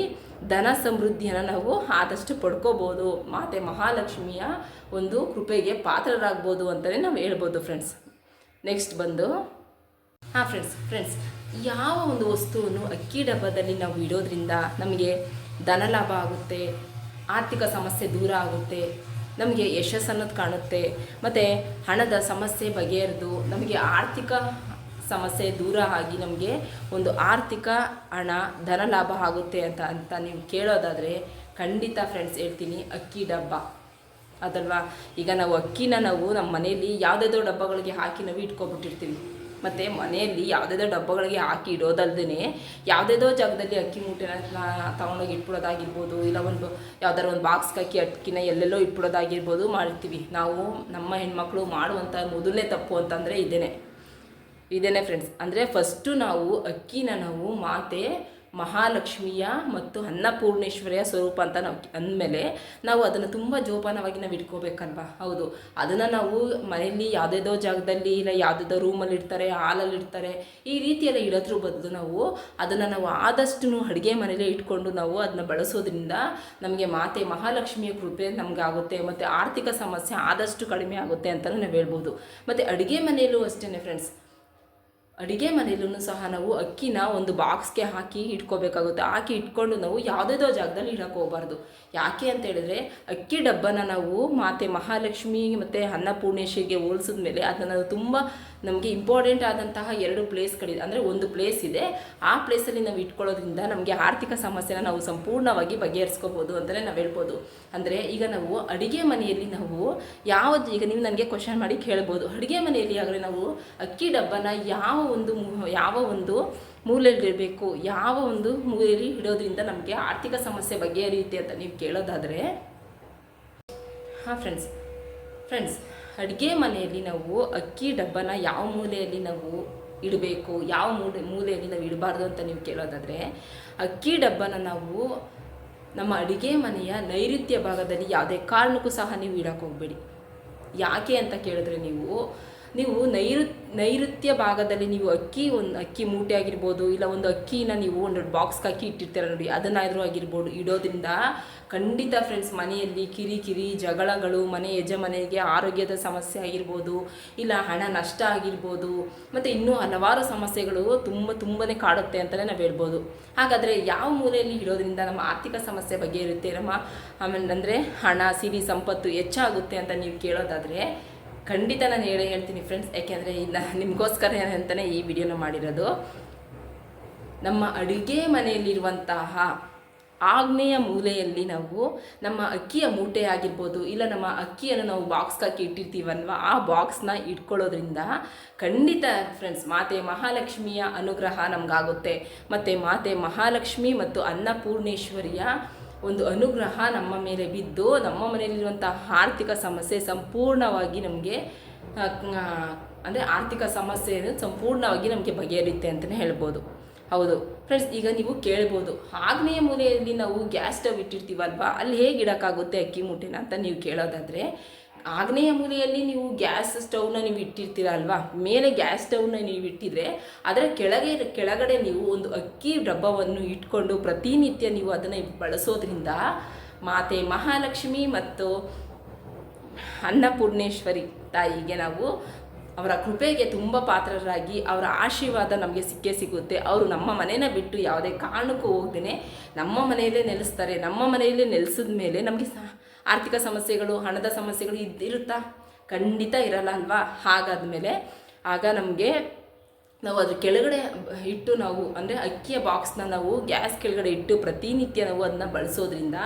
ಧನ ಸಮೃದ್ಧಿಯನ್ನು ನಾವು ಆದಷ್ಟು ಪಡ್ಕೋಬೋದು. ಮಾತೆ ಮಹಾಲಕ್ಷ್ಮಿಯ ಒಂದು ಕೃಪೆಗೆ ಪಾತ್ರರಾಗ್ಬೋದು ಅಂತಲೇ ನಾವು ಹೇಳ್ಬೋದು ಫ್ರೆಂಡ್ಸ್ ನೆಕ್ಸ್ಟ್ ಬಂದು, ಹಾಂ ಫ್ರೆಂಡ್ಸ್ ಫ್ರೆಂಡ್ಸ್ ಯಾವ ಒಂದು ವಸ್ತುವನ್ನು ಅಕ್ಕಿ ಡಬ್ಬದಲ್ಲಿ ನಾವು ಇಡೋದ್ರಿಂದ ನಮಗೆ ಧನ ಲಾಭ ಆಗುತ್ತೆ? ಆರ್ಥಿಕ ಸಮಸ್ಯೆ ದೂರ ಆಗುತ್ತೆ, ನಮಗೆ ಯಶಸ್ಸು ಅನ್ನೋದು ಕಾಣುತ್ತೆ. ಮತ್ತು ಹಣದ ಸಮಸ್ಯೆ ಬಗೆಹರಿದು ನಮಗೆ ಆರ್ಥಿಕ ಸಮಸ್ಯೆ ದೂರ ಆಗಿ ನಮಗೆ ಒಂದು ಆರ್ಥಿಕ ಹಣ, ಧನ ಲಾಭ ಆಗುತ್ತೆ ಅಂತ ಅಂತ ನೀವು ಕೇಳೋದಾದರೆ ಖಂಡಿತ ಫ್ರೆಂಡ್ಸ್ ಹೇಳ್ತೀನಿ ಅಕ್ಕಿ ಡಬ್ಬ. ಅದಲ್ವಾ? ಈಗ ನಾವು ಅಕ್ಕಿನ ನಾವು ನಮ್ಮ ಮನೆಯಲ್ಲಿ ಯಾವುದಾದ್ರೂ ಡಬ್ಬಗಳಿಗೆ ಹಾಕಿ ನಾವು ಇಟ್ಕೊಬಿಟ್ಟಿರ್ತೀವಿ. ಮತ್ತು ಮನೆಯಲ್ಲಿ ಯಾವುದಾದ್ರೂ ಡಬ್ಬಗಳಿಗೆ ಹಾಕಿ ಇಡೋದಲ್ದೇ ಯಾವುದೇದೋ ಜಾಗದಲ್ಲಿ ಅಕ್ಕಿ ಮೂಟೆನ ತಗೊಂಡೋಗಿ ಇಟ್ಬಿಡೋದಾಗಿರ್ಬೋದು, ಇಲ್ಲ ಒಂದು ಯಾವ್ದಾದ್ರು ಒಂದು ಬಾಕ್ಸ್ಗೆ ಅಕ್ಕಿ ಅಕ್ಕಿನ ಎಲ್ಲೆಲ್ಲೋ ಇಟ್ಬಿಡೋದಾಗಿರ್ಬೋದು ಮಾಡ್ತೀವಿ. ನಾವು ನಮ್ಮ ಹೆಣ್ಮಕ್ಳು ಮಾಡುವಂಥ ಮೊದಲನೇ ತಪ್ಪು ಅಂತಂದರೆ ಇದೇನೆ. ಇದೇನೆ ಫ್ರೆಂಡ್ಸ್ ಅಂದರೆ ಫಸ್ಟು ನಾವು ಅಕ್ಕಿನ ನಾವು ಮಾತೆ ಮಹಾಲಕ್ಷ್ಮಿಯ ಮತ್ತು ಅನ್ನಪೂರ್ಣೇಶ್ವರಿಯ ಸ್ವರೂಪ ಅಂತ ನಾವು ಅಂದಮೇಲೆ ನಾವು ಅದನ್ನು ತುಂಬ ಜೋಪಾನವಾಗಿ ನಾವು ಇಟ್ಕೋಬೇಕಲ್ವಾ? ಹೌದು. ಅದನ್ನು ನಾವು ಮನೆಯಲ್ಲಿ ಯಾವುದೇದೋ ಜಾಗದಲ್ಲಿ ಇಲ್ಲ ಯಾವುದೇದೋ ರೂಮಲ್ಲಿ ಇಡ್ತಾರೆ ಹಾಲಲ್ಲಿ ಇಡ್ತಾರೆ ಈ ರೀತಿಯೆಲ್ಲ ಇಡೋದ್ರ ಬದಲು ನಾವು ಅದನ್ನು ನಾವು ಆದಷ್ಟು ಅಡುಗೆ ಮನೇಲೇ ಇಟ್ಕೊಂಡು ನಾವು ಅದನ್ನ ಬಳಸೋದ್ರಿಂದ ನಮಗೆ ಮಾತೆ ಮಹಾಲಕ್ಷ್ಮಿಯ ಕೃಪೆ ನಮ್ಗೆ ಆಗುತ್ತೆ ಮತ್ತು ಆರ್ಥಿಕ ಸಮಸ್ಯೆ ಆದಷ್ಟು ಕಡಿಮೆ ಆಗುತ್ತೆ ಅಂತಲೂ ನಾವು ಹೇಳ್ಬೋದು. ಮತ್ತು ಅಡುಗೆ ಮನೆಯಲ್ಲೂ ಅಷ್ಟೇ ಫ್ರೆಂಡ್ಸ್ ಅಡುಗೆ ಮನೆಯಲ್ಲೂ ಸಹ ನಾವು ಅಕ್ಕಿನ ಒಂದು ಬಾಕ್ಸ್ಗೆ ಹಾಕಿ ಇಟ್ಕೋಬೇಕಾಗುತ್ತೆ. ಹಾಕಿ ಇಟ್ಕೊಂಡು ನಾವು ಯಾವುದೇದೋ ಜಾಗದಲ್ಲಿ ಇಡಕ್ಕೆ ಹೋಗ್ಬಾರ್ದು. ಯಾಕೆ ಅಂತ ಹೇಳಿದ್ರೆ, ಅಕ್ಕಿ ಡಬ್ಬನ ನಾವು ಮಾತೆ ಮಹಾಲಕ್ಷ್ಮಿ ಮತ್ತು ಅನ್ನಪೂರ್ಣೇಶ್ವರಿಗೆ ಹೋಲಿಸಿದ ಮೇಲೆ ಅದನ್ನು ತುಂಬ ನಮಗೆ ಇಂಪಾರ್ಟೆಂಟ್ ಆದಂತಹ ಎರಡು ಪ್ಲೇಸ್ಗಳಿದೆ ಅಂದರೆ ಒಂದು ಪ್ಲೇಸ್ ಇದೆ. ಆ ಪ್ಲೇಸಲ್ಲಿ ನಾವು ಇಟ್ಕೊಳ್ಳೋದ್ರಿಂದ ನಮಗೆ ಆರ್ಥಿಕ ಸಮಸ್ಯೆನ ನಾವು ಸಂಪೂರ್ಣವಾಗಿ ಬಗೆಹರಿಸ್ಕೋಬೋದು ಅಂತಲೇ ನಾವು ಹೇಳ್ಬೋದು. ಅಂದರೆ ಈಗ ನಾವು ಅಡುಗೆ ಮನೆಯಲ್ಲಿ ನಾವು ಯಾವ, ಈಗ ನೀವು ನನಗೆ ಕ್ವಶನ್ ಮಾಡಿ ಕೇಳ್ಬೋದು. ಅಡುಗೆ ಮನೆಯಲ್ಲಿ ಆಗಲಿ ನಾವು ಅಕ್ಕಿ ಡಬ್ಬನ ಯಾವ ಒಂದು ಯಾವ ಒಂದು ಮೂಲೆಯಲ್ಲಿರಬೇಕು, ಯಾವ ಒಂದು ಮೂಲೆಯಲ್ಲಿ ಇಡೋದ್ರಿಂದ ನಮಗೆ ಆರ್ಥಿಕ ಸಮಸ್ಯೆ ಬಗೆಹರಿಯುತ್ತೆ ಅಂತ ನೀವು ಕೇಳೋದಾದರೆ, ಹಾಂ ಫ್ರೆಂಡ್ಸ್ ಫ್ರೆಂಡ್ಸ್ ಅಡುಗೆ ಮನೆಯಲ್ಲಿ ನಾವು ಅಕ್ಕಿ ಡಬ್ಬನ ಯಾವ ಮೂಲೆಯಲ್ಲಿ ನಾವು ಇಡಬೇಕು, ಯಾವ ಮೂಲೆ, ಮೂಲೆಯಲ್ಲಿ ನಾವು ಇಡಬಾರ್ದು ಅಂತ ನೀವು ಕೇಳೋದಾದರೆ, ಅಕ್ಕಿ ಡಬ್ಬನ ನಾವು ನಮ್ಮ ಅಡುಗೆ ಮನೆಯ ನೈಋತ್ಯ ಭಾಗದಲ್ಲಿ ಯಾವುದೇ ಕಾರಣಕ್ಕೂ ಸಹ ನೀವು ಇಡೋಕ್ಕೆ ಹೋಗಬೇಡಿ. ಯಾಕೆ ಅಂತ ಕೇಳಿದ್ರೆ ನೀವು ನೀವು ನೈಋ ನೈಋತ್ಯ ಭಾಗದಲ್ಲಿ ನೀವು ಅಕ್ಕಿ ಒಂದು ಅಕ್ಕಿ ಮೂಟೆ ಆಗಿರ್ಬೋದು, ಇಲ್ಲ ಒಂದು ಅಕ್ಕಿನ ನೀವು ಒಂದು ಬಾಕ್ಸ್ಗೆ ಅಕ್ಕಿ ಇಟ್ಟಿರ್ತೀರ ನೋಡಿ, ಅದನ್ನಾದರೂ ಆಗಿರ್ಬೋದು. ಇಡೋದ್ರಿಂದ ಖಂಡಿತ ಫ್ರೆಂಡ್ಸ್ ಮನೆಯಲ್ಲಿ ಕಿರಿಕಿರಿ, ಜಗಳಗಳು, ಮನೆ ಯಜಮಾನಿಗೆ ಆರೋಗ್ಯದ ಸಮಸ್ಯೆ ಆಗಿರ್ಬೋದು, ಇಲ್ಲ ಹಣ ನಷ್ಟ ಆಗಿರ್ಬೋದು, ಮತ್ತು ಇನ್ನೂ ಹಲವಾರು ಸಮಸ್ಯೆಗಳು ತುಂಬ, ತುಂಬನೇ ಕಾಡುತ್ತೆ ಅಂತಲೇ ನಾವು ಹೇಳ್ಬೋದು. ಹಾಗಾದರೆ ಯಾವ ಮೂಲೆಯಲ್ಲಿ ಇಡೋದ್ರಿಂದ ನಮ್ಮ ಆರ್ಥಿಕ ಸಮಸ್ಯೆ ಬಗ್ಗೆ ಇರುತ್ತೆ ನಮ್ಮ, ಆಮೇಲೆ ಅಂದರೆ ಹಣ, ಸಿರಿ, ಸಂಪತ್ತು ಹೆಚ್ಚಾಗುತ್ತೆ ಅಂತ ನೀವು ಕೇಳೋದಾದರೆ ಖಂಡಿತ ನಾನು ಹೇಳಿ ಹೇಳ್ತೀನಿ ಫ್ರೆಂಡ್ಸ್ ಯಾಕೆಂದರೆ ಇಲ್ಲ ನಿಮಗೋಸ್ಕರ ಅಂತಲೇ ಈ ವಿಡಿಯೋನ ಮಾಡಿರೋದು. ನಮ್ಮ ಅಡುಗೆ ಮನೆಯಲ್ಲಿರುವಂತಹ ಆಗ್ನೇಯ ಮೂಲೆಯಲ್ಲಿ ನಾವು ನಮ್ಮ ಅಕ್ಕಿಯ ಮೂಟೆ ಆಗಿರ್ಬೋದು, ಇಲ್ಲ ನಮ್ಮ ಅಕ್ಕಿಯನ್ನು ನಾವು ಬಾಕ್ಸ್ಗೆ ಹಾಕಿ ಇಟ್ಟಿರ್ತೀವಲ್ವ, ಆ ಬಾಕ್ಸ್ನ ಇಟ್ಕೊಳ್ಳೋದ್ರಿಂದ ಖಂಡಿತ ಫ್ರೆಂಡ್ಸ್ ಮಾತೆ ಮಹಾಲಕ್ಷ್ಮಿಯ ಅನುಗ್ರಹ ನಮಗಾಗುತ್ತೆ. ಮತ್ತು ಮಾತೆ ಮಹಾಲಕ್ಷ್ಮಿ ಮತ್ತು ಅನ್ನಪೂರ್ಣೇಶ್ವರಿಯ ಒಂದು ಅನುಗ್ರಹ ನಮ್ಮ ಮೇಲೆ ಬಿದ್ದು ನಮ್ಮ ಮನೆಯಲ್ಲಿರುವಂಥ ಆರ್ಥಿಕ ಸಮಸ್ಯೆ ಸಂಪೂರ್ಣವಾಗಿ ನಮಗೆ ಅಂದರೆ ಆರ್ಥಿಕ ಸಮಸ್ಯೆ ಸಂಪೂರ್ಣವಾಗಿ ನಮಗೆ ಬಗೆಹರಿಯುತ್ತೆ ಅಂತಲೇ ಹೇಳ್ಬೋದು. ಹೌದು. ಫ್ರೆಂಡ್ಸ್, ಈಗ ನೀವು ಕೇಳ್ಬೋದು. ಆಗ್ನೇಯ ಮೂಲೆಯಲ್ಲಿ ನಾವು ಗ್ಯಾಸ್ ಸ್ಟವ್ ಇಟ್ಟಿರ್ತೀವಲ್ವಾ? ಅಲ್ಲಿ ಹೇಗೆ ಇಡೋಕ್ಕಾಗುತ್ತೆ ಅಕ್ಕಿ ಮೂಟೆನ ಅಂತ ನೀವು ಕೇಳೋದಾದರೆ ಆಗ್ನೇಯ ಮೂಲೆಯಲ್ಲಿ ನೀವು ಗ್ಯಾಸ್ ಸ್ಟವ್ನ ನೀವು ಇಟ್ಟಿರ್ತೀರ ಅಲ್ವಾ? ಮೇಲೆ ಗ್ಯಾಸ್ ಸ್ಟೌವ್ನ ನೀವು ಇಟ್ಟಿದ್ರೆ ಅದರ ಕೆಳಗೆ, ಕೆಳಗಡೆ ನೀವು ಒಂದು ಅಕ್ಕಿ ಡಬ್ಬವನ್ನು ಇಟ್ಕೊಂಡು ಪ್ರತಿನಿತ್ಯ ನೀವು ಅದನ್ನು ಬಳಸೋದ್ರಿಂದ ಮಾತೆ ಮಹಾಲಕ್ಷ್ಮಿ ಮತ್ತು ಅನ್ನಪೂರ್ಣೇಶ್ವರಿ ತಾಯಿಗೆ ನಾವು ಅವರ ಕೃಪೆಗೆ ತುಂಬ ಪಾತ್ರರಾಗಿ ಅವರ ಆಶೀರ್ವಾದ ನಮಗೆ ಸಿಕ್ಕೇ ಸಿಗುತ್ತೆ. ಅವರು ನಮ್ಮ ಮನೇನ ಬಿಟ್ಟು ಯಾವುದೇ ಕಾರಣಕ್ಕೂ ಹೋಗ್ದೇ ನಮ್ಮ ಮನೆಯಲ್ಲೇ ನೆಲೆಸ್ತಾರೆ. ನಮ್ಮ ಮನೆಯಲ್ಲೇ ನೆಲೆಸಿದ ಮೇಲೆ ನಮಗೆ ಸ ಆರ್ಥಿಕ ಸಮಸ್ಯೆಗಳು, ಹಣದ ಸಮಸ್ಯೆಗಳು ಇದ್ದಿರುತ್ತಾ ಖಂಡಿತ ಇರಲ್ಲ ಅಲ್ವಾ? ಹಾಗಾದ್ಮೇಲೆ ಆಗ ನಮಗೆ ನಾವು ಅದ್ರ ಕೆಳಗಡೆ ಇಟ್ಟು ನಾವು, ಅಂದರೆ ಅಕ್ಕಿಯ ಬಾಕ್ಸ್ನ ನಾವು ಗ್ಯಾಸ್ ಕೆಳಗಡೆ ಇಟ್ಟು ಪ್ರತಿನಿತ್ಯ ನಾವು ಅದನ್ನ ಬಳಸೋದ್ರಿಂದ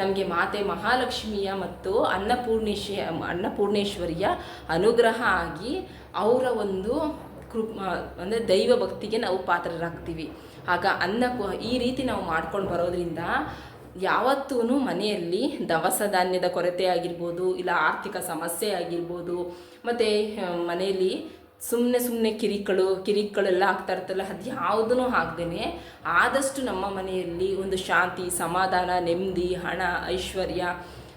ನಮಗೆ ಮಾತೆ ಮಹಾಲಕ್ಷ್ಮಿಯ ಮತ್ತು ಅನ್ನಪೂರ್ಣೇಶ ಅನ್ನಪೂರ್ಣೇಶ್ವರಿಯ ಅನುಗ್ರಹ ಆಗಿ ಅವರ ಒಂದು ಕೃಪ್ ಅಂದರೆ ದೈವ ಭಕ್ತಿಗೆ ನಾವು ಪಾತ್ರರಾಗ್ತೀವಿ. ಆಗ ಅನ್ನ ಈ ರೀತಿ ನಾವು ಮಾಡ್ಕೊಂಡು ಬರೋದ್ರಿಂದ ಯಾವತ್ತೂ ಮನೆಯಲ್ಲಿ ದವಸ ಧಾನ್ಯದ ಕೊರತೆ ಆಗಿರ್ಬೋದು, ಇಲ್ಲ ಆರ್ಥಿಕ ಸಮಸ್ಯೆ ಆಗಿರ್ಬೋದು, ಮತ್ತು ಮನೆಯಲ್ಲಿ ಸುಮ್ಮನೆ ಸುಮ್ಮನೆ ಕಿರಿಕಳು, ಕಿರಿಕಳೆಲ್ಲ ಆಗ್ತಾ ಇರ್ತಲ್ಲ ಅದು ಯಾವುದೂ ಆಗ್ದೇ ಆದಷ್ಟು ನಮ್ಮ ಮನೆಯಲ್ಲಿ ಒಂದು ಶಾಂತಿ, ಸಮಾಧಾನ, ನೆಮ್ಮದಿ, ಹಣ, ಐಶ್ವರ್ಯ,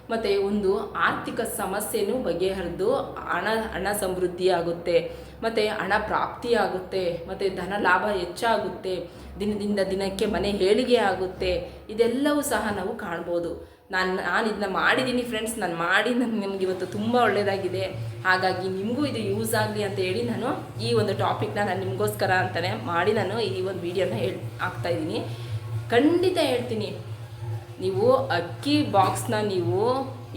ಮತ್ತು ಒಂದು ಆರ್ಥಿಕ ಸಮಸ್ಯೆನೂ ಬಗೆಹರಿದು ಹಣ ಹಣ ಸಮೃದ್ಧಿ ಆಗುತ್ತೆ ಮತ್ತು ಹಣ ಪ್ರಾಪ್ತಿ ಆಗುತ್ತೆ, ಮತ್ತು ಧನ ಲಾಭ ಹೆಚ್ಚಾಗುತ್ತೆ, ದಿನದಿಂದ ದಿನಕ್ಕೆ ಮನೆ ಹೇಳಿಗೆ ಆಗುತ್ತೆ, ಇದೆಲ್ಲವೂ ಸಹ ನಾವು ಕಾಣ್ಬೋದು. ನಾನು ನಾನು ಇದನ್ನ ಮಾಡಿದ್ದೀನಿ ಫ್ರೆಂಡ್ಸ್ ನಾನು ಮಾಡಿ ನನಗೆ ನಿಮ್ಗೆ ಇವತ್ತು ತುಂಬ ಒಳ್ಳೆಯದಾಗಿದೆ ಹಾಗಾಗಿ ನಿಮಗೂ ಇದು ಯೂಸ್ ಆಗಲಿ ಅಂತ ಹೇಳಿ ನಾನು ಈ ಒಂದು ಟಾಪಿಕ್ನ ನಾನು ನಿಮಗೋಸ್ಕರ ಅಂತಲೇ ಮಾಡಿ ನಾನು ಈ ಒಂದು ವೀಡಿಯೋನ ಹೇಳಿ ಹಾಕ್ತಾಯಿದ್ದೀನಿ ಖಂಡಿತ ಹೇಳ್ತೀನಿ. ನೀವು ಅಕ್ಕಿ ಬಾಕ್ಸ್ನ ನೀವು,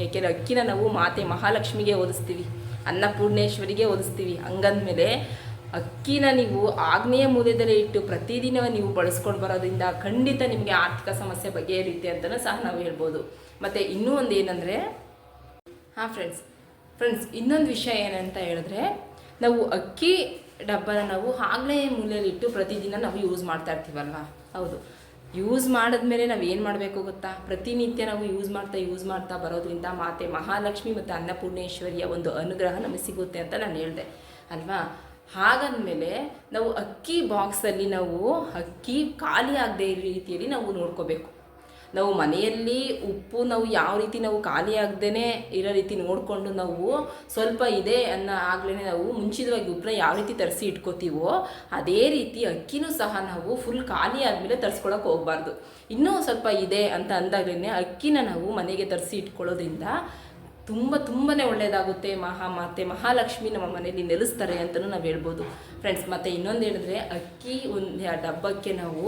ಯಾಕೆಂದರೆ ಅಕ್ಕಿನ ನಾವು ಮಾತೆ ಮಹಾಲಕ್ಷ್ಮಿಗೆ ಓದಿಸ್ತೀವಿ. ಅನ್ನಪೂರ್ಣೇಶ್ವರಿಗೆ ಒದಿಸ್ತೀವಿ ಹಂಗಂದಮೇಲೆ ಅಕ್ಕಿನ ನೀವು ಆಗ್ನೇಯ ಮೂಲೆಯಲ್ಲೇ ಇಟ್ಟು ಪ್ರತಿದಿನ ನೀವು ಬಳಸ್ಕೊಂಡು ಬರೋದ್ರಿಂದ ಖಂಡಿತ ನಿಮಗೆ ಆರ್ಥಿಕ ಸಮಸ್ಯೆ ಬಗೆಹರಿಯುತ್ತೆ ಅಂತಲೂ ಸಹ ನಾವು ಹೇಳ್ಬೋದು. ಮತ್ತು ಇನ್ನೂ ಒಂದು ಏನಂದರೆ, ಹಾಂ ಫ್ರೆಂಡ್ಸ್ ಫ್ರೆಂಡ್ಸ್ ಇನ್ನೊಂದು ವಿಷಯ ಏನಂತ ಹೇಳಿದ್ರೆ, ನಾವು ಅಕ್ಕಿ ಡಬ್ಬನ ನಾವು ಆಗ್ನೇಯ ಮೂಲೆಯಲ್ಲಿಟ್ಟು ಪ್ರತಿದಿನ ನಾವು ಯೂಸ್ ಮಾಡ್ತಾ ಇರ್ತೀವಲ್ವಾ? ಹೌದು. ಯೂಸ್ ಮಾಡಿದ್ಮೇಲೆ ನಾವು ಏನು ಮಾಡಬೇಕು ಗೊತ್ತಾ? ಪ್ರತಿನಿತ್ಯ ನಾವು ಯೂಸ್ ಮಾಡ್ತಾ ಯೂಸ್ ಮಾಡ್ತಾ ಬರೋದ್ರಿಂದ ಮಾತೆ ಮಹಾಲಕ್ಷ್ಮಿ ಮತ್ತು ಅನ್ನಪೂರ್ಣೇಶ್ವರಿಯ ಒಂದು ಅನುಗ್ರಹ ನಮಗೆ ಸಿಗುತ್ತೆ ಅಂತ ನಾನು ಹೇಳಿದೆ. ಅಲ್ವಾ? ಹಾಗಂದಮೇಲೆ ನಾವು ಅಕ್ಕಿ ಬಾಕ್ಸಲ್ಲಿ ನಾವು ಅಕ್ಕಿ ಖಾಲಿ ಆಗದೆ ಇರೋ ರೀತಿಯಲ್ಲಿ ನಾವು ನೋಡ್ಕೋಬೇಕು. ನಾವು ಮನೆಯಲ್ಲಿ ಉಪ್ಪು ನಾವು ಯಾವ ರೀತಿ ನಾವು ಖಾಲಿ ಆಗದೇ ಇರೋ ರೀತಿ ನೋಡಿಕೊಂಡು ನಾವು ಸ್ವಲ್ಪ ಇದೆ ಅನ್ನೋ ಆಗ್ಲೇ ನಾವು ಮುಂಚಿತವಾಗಿ ಉಪ್ಪನ್ನ ಯಾವ ರೀತಿ ತರಿಸಿ ಇಟ್ಕೋತೀವೋ ಅದೇ ರೀತಿ ಅಕ್ಕಿನೂ ಸಹ ನಾವು ಫುಲ್ ಖಾಲಿ ಆದಮೇಲೆ ತರಿಸ್ಕೊಳಕ್ಕೆ ಹೋಗಬಾರ್ದು. ಇನ್ನೂ ಸ್ವಲ್ಪ ಇದೆ ಅಂತ ಅಂದಾಗಲೇ ಅಕ್ಕಿನ ನಾವು ಮನೆಗೆ ತರಿಸಿ ಇಟ್ಕೊಳ್ಳೋದ್ರಿಂದ ತುಂಬ ತುಂಬಾ ಒಳ್ಳೆಯದಾಗುತ್ತೆ ಮಹಾಮಾತೆ ಮಹಾಲಕ್ಷ್ಮಿ ನಮ್ಮ ಮನೆಯಲ್ಲಿ ನೆಲೆಸ್ತಾರೆ ಅಂತಲೂ ನಾವು ಹೇಳ್ಬೋದು. ಫ್ರೆಂಡ್ಸ್ ಮತ್ತು ಇನ್ನೊಂದು ಹೇಳಿದ್ರೆ ಅಕ್ಕಿ ಒಂದು ಡಬ್ಬಕ್ಕೆ ನಾವು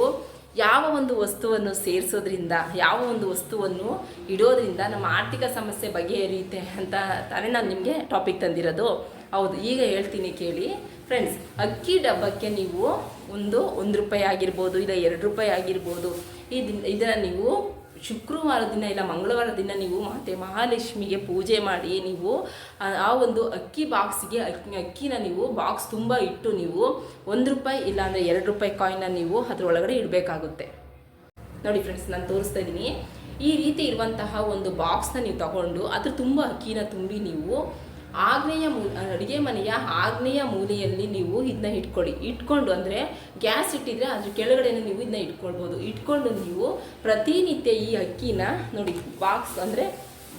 ಯಾವ ಒಂದು ವಸ್ತುವನ್ನು ಸೇರಿಸೋದ್ರಿಂದ, ಯಾವ ಒಂದು ವಸ್ತುವನ್ನು ಇಡೋದ್ರಿಂದ ನಮ್ಮ ಆರ್ಥಿಕ ಸಮಸ್ಯೆ ಬಗೆಹರಿಯುತ್ತೆ ಅಂತ ತಾನೇ ನಾನು ನಿಮಗೆ ಟಾಪಿಕ್ ತಂದಿರೋದು. ಹೌದು, ಈಗ ಹೇಳ್ತೀನಿ ಕೇಳಿ. ಫ್ರೆಂಡ್ಸ್ ಅಕ್ಕಿ ಡಬ್ಬಕ್ಕೆ ನೀವು ಒಂದು ಒಂದು ರೂಪಾಯಿ ಆಗಿರ್ಬೋದು, ಇಲ್ಲ ಎರಡು ರೂಪಾಯಿ ಆಗಿರ್ಬೋದು ಇದನ್ನ ಇದನ್ನು ನೀವು ಶುಕ್ರವಾರ ದಿನ ಇಲ್ಲ ಮಂಗಳವಾರ ದಿನ ನೀವು ಮಾತೆ ಮಹಾಲಕ್ಷ್ಮಿಗೆ ಪೂಜೆ ಮಾಡಿ ನೀವು ಆ ಒಂದು ಅಕ್ಕಿ ಬಾಕ್ಸಿಗೆ ಅಕ್ಕಿ, ಅಕ್ಕಿನ ನೀವು ಬಾಕ್ಸ್ ತುಂಬ ಇಟ್ಟು ನೀವು ಒಂದು ರೂಪಾಯಿ ಇಲ್ಲಾಂದರೆ ಎರಡು ರೂಪಾಯಿ ಕಾಯಿನ ನೀವು ಅದರೊಳಗಡೆ ಇಡಬೇಕಾಗುತ್ತೆ. ನೋಡಿ ಫ್ರೆಂಡ್ಸ್ ನಾನು ತೋರಿಸ್ತಾ ಇದ್ದೀನಿ. ಈ ರೀತಿ ಇರುವಂತಹ ಒಂದು ಬಾಕ್ಸ್ನ ನೀವು ತಗೊಂಡು ಅದ್ರ ತುಂಬ ಅಕ್ಕಿನ ತುಂಬಿ ನೀವು ಆಗ್ನೇಯ ಮೂ ಅಡುಗೆ ಮನೆಯ ಆಗ್ನೇಯ ಮೂಲೆಯಲ್ಲಿ ನೀವು ಇದನ್ನ ಇಟ್ಕೊಳ್ಳಿ. ಇಟ್ಕೊಂಡು ಅಂದರೆ ಗ್ಯಾಸ್ ಇಟ್ಟಿದ್ರೆ ಅದ್ರ ಕೆಳಗಡೆ ನೀವು ಇದನ್ನ ಇಟ್ಕೊಳ್ಬೋದು. ಇಟ್ಕೊಂಡು ನೀವು ಪ್ರತಿನಿತ್ಯ ಈ ಅಕ್ಕಿನ ನೋಡಿ ಬಾಕ್ಸ್ ಅಂದರೆ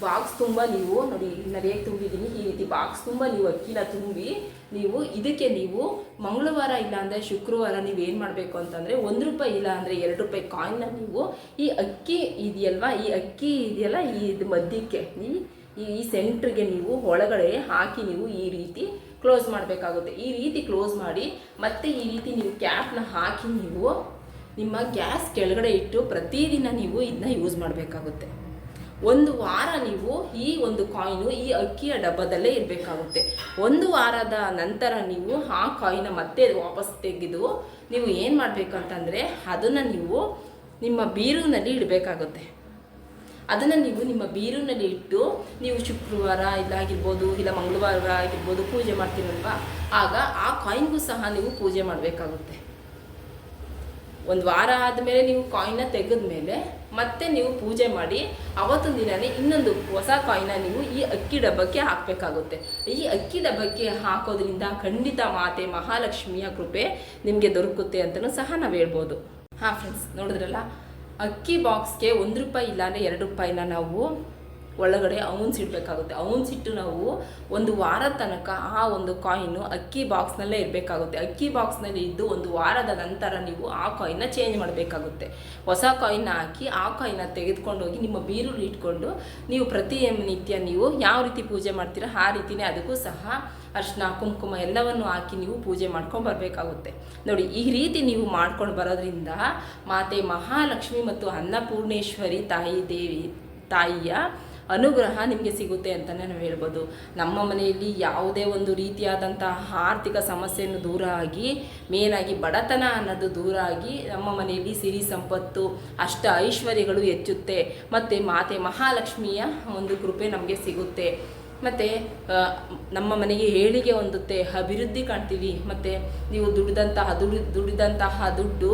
ಬಾಕ್ಸ್ ತುಂಬ ನೀವು ನೋಡಿ ನಾನು ಹೇಗೆ ತುಂಬಿದ್ದೀನಿ ಈ ರೀತಿ ಬಾಕ್ಸ್ ತುಂಬ ನೀವು ಅಕ್ಕಿನ ತುಂಬಿ ನೀವು ಇದಕ್ಕೆ ನೀವು ಮಂಗಳವಾರ ಇಲ್ಲ ಅಂದರೆ ಶುಕ್ರವಾರ ನೀವು ಏನು ಮಾಡಬೇಕು ಅಂತಂದರೆ ಒಂದು ರೂಪಾಯಿ ಇಲ್ಲ ಅಂದರೆ ಎರಡು ರೂಪಾಯಿ ಕಾಯಿನ್ನ ನೀವು ಈ ಅಕ್ಕಿ ಇದೆಯಲ್ವಾ, ಈ ಅಕ್ಕಿ ಇದೆಯಲ್ಲ, ಈ ಇದು ಮಧ್ಯಕ್ಕೆ ಈ ಸೆಂಟ್ರಿಗೆ ನೀವು ಒಳಗಡೆ ಹಾಕಿ ನೀವು ಈ ರೀತಿ ಕ್ಲೋಸ್ ಮಾಡಬೇಕಾಗುತ್ತೆ. ಈ ರೀತಿ ಕ್ಲೋಸ್ ಮಾಡಿ ಮತ್ತೆ ಈ ರೀತಿ ನೀವು ಕ್ಯಾಪ್ನ ಹಾಕಿ ನೀವು ನಿಮ್ಮ ಗ್ಯಾಸ್ ಕೆಳಗಡೆ ಇಟ್ಟು ಪ್ರತಿದಿನ ನೀವು ಇದನ್ನ ಯೂಸ್ ಮಾಡಬೇಕಾಗುತ್ತೆ. ಒಂದು ವಾರ ನೀವು ಈ ಒಂದು ಕಾಯಿನು ಈ ಅಕ್ಕಿಯ ಡಬ್ಬದಲ್ಲೇ ಇರಬೇಕಾಗುತ್ತೆ. ಒಂದು ವಾರದ ನಂತರ ನೀವು ಆ ಕಾಯಿನ ಮತ್ತೆ ವಾಪಸ್ ತೆಗೆದು ನೀವು ಏನು ಮಾಡಬೇಕಂತಂದರೆ ಅದನ್ನು ನೀವು ನಿಮ್ಮ ಬೀರುನಲ್ಲಿ ಇಡಬೇಕಾಗುತ್ತೆ. ಅದನ್ನು ನೀವು ನಿಮ್ಮ ಬೀರುನಲ್ಲಿ ಇಟ್ಟು ನೀವು ಶುಕ್ರವಾರ ಇದಾಗಿರ್ಬೋದು ಇಲ್ಲ ಮಂಗಳವಾರ ಆಗಿರ್ಬೋದು ಪೂಜೆ ಮಾಡ್ತೀರಲ್ವಾ, ಆಗ ಆ ಕಾಯಿನ್ಗೂ ಸಹ ನೀವು ಪೂಜೆ ಮಾಡಬೇಕಾಗುತ್ತೆ. ಒಂದು ವಾರ ಆದಮೇಲೆ ನೀವು ಕಾಯಿನ ತೆಗೆದ ಮೇಲೆ ಮತ್ತೆ ನೀವು ಪೂಜೆ ಮಾಡಿ ಅವತ್ತೊಂದು ದಿನನೇ ಇನ್ನೊಂದು ಹೊಸ ಕಾಯಿನ ನೀವು ಈ ಅಕ್ಕಿ ಡಬ್ಬಕ್ಕೆ ಹಾಕಬೇಕಾಗುತ್ತೆ. ಈ ಅಕ್ಕಿ ಡಬ್ಬಕ್ಕೆ ಹಾಕೋದ್ರಿಂದ ಖಂಡಿತ ಮಾತೆ ಮಹಾಲಕ್ಷ್ಮಿಯ ಕೃಪೆ ನಿಮಗೆ ದೊರಕುತ್ತೆ ಅಂತಲೂ ಸಹ ನಾವು ಹೇಳ್ಬೋದು. ಹಾಂ ಫ್ರೆಂಡ್ಸ್ ನೋಡಿದ್ರಲ್ಲ? ಅಕ್ಕಿ ಬಾಕ್ಸ್ಗೆ ಒಂದು ರೂಪಾಯಿ ಇಲ್ಲಾಂದರೆ ಎರಡು ರೂಪಾಯಿನ ನಾವು ಒಳಗಡೆ ಅವನ್ಸ್ ಇಡಬೇಕಾಗುತ್ತೆ. ಅವನ್ಸ್ ಇಟ್ಟು ನಾವು ಒಂದು ವಾರ ತನಕ ಆ ಒಂದು ಕಾಯಿನು ಅಕ್ಕಿ ಬಾಕ್ಸ್ನಲ್ಲೇ ಇರಬೇಕಾಗುತ್ತೆ ಅಕ್ಕಿ ಬಾಕ್ಸ್ನಲ್ಲಿ ಇದ್ದು ಒಂದು ವಾರದ ನಂತರ ನೀವು ಆ ಕಾಯಿನ ಚೇಂಜ್ ಮಾಡಬೇಕಾಗುತ್ತೆ. ಹೊಸ ಕಾಯಿನ್ನ ಹಾಕಿ ಆ ಕಾಯಿನ್ನ ತೆಗೆದುಕೊಂಡು ಹೋಗಿ ನಿಮ್ಮ ಬೀರುಲಿ ಇಟ್ಕೊಂಡು ನೀವು ಪ್ರತಿ ನಿತ್ಯ ನೀವು ಯಾವ ರೀತಿ ಪೂಜೆ ಮಾಡ್ತೀರೋ ಆ ರೀತಿಯೇ ಅದಕ್ಕೂ ಸಹ ಅರ್ಶಿನ, ಕುಂಕುಮ ಎಲ್ಲವನ್ನು ಹಾಕಿ ನೀವು ಪೂಜೆ ಮಾಡ್ಕೊಂಡು ಬರಬೇಕಾಗುತ್ತೆ. ನೋಡಿ, ಈ ರೀತಿ ನೀವು ಮಾಡ್ಕೊಂಡು ಬರೋದ್ರಿಂದ ಮಾತೆ ಮಹಾಲಕ್ಷ್ಮಿ ಮತ್ತು ಅನ್ನಪೂರ್ಣೇಶ್ವರಿ ತಾಯಿ ದೇವಿ, ತಾಯಿಯ ಅನುಗ್ರಹ ನಿಮಗೆ ಸಿಗುತ್ತೆ ಅಂತಲೇ ನಾವು ಹೇಳ್ಬೋದು. ನಮ್ಮ ಮನೆಯಲ್ಲಿ ಯಾವುದೇ ಒಂದು ರೀತಿಯಾದಂತಹ ಆರ್ಥಿಕ ಸಮಸ್ಯೆಯನ್ನು ದೂರ ಆಗಿ ಮೇನಾಗಿ ಬಡತನ ಅನ್ನೋದು ದೂರ ಆಗಿ ನಮ್ಮ ಮನೆಯಲ್ಲಿ ಸಿರಿ ಸಂಪತ್ತು, ಅಷ್ಟ ಐಶ್ವರ್ಯಗಳು ಹೆಚ್ಚುತ್ತೆ. ಮತ್ತು ಮಾತೆ ಮಹಾಲಕ್ಷ್ಮಿಯ ಒಂದು ಕೃಪೆ ನಮಗೆ ಸಿಗುತ್ತೆ. ಮತ್ತು ನಮ್ಮ ಮನೆಗೆ ಏಳಿಗೆ ಹೊಂದುತ್ತೆ, ಅಭಿವೃದ್ಧಿ ಕಾಣ್ತೀವಿ. ಮತ್ತು ನೀವು ದುಡಿದಂತಹ ದುಡಿ, ದುಡಿದಂತಹ ದುಡ್ಡು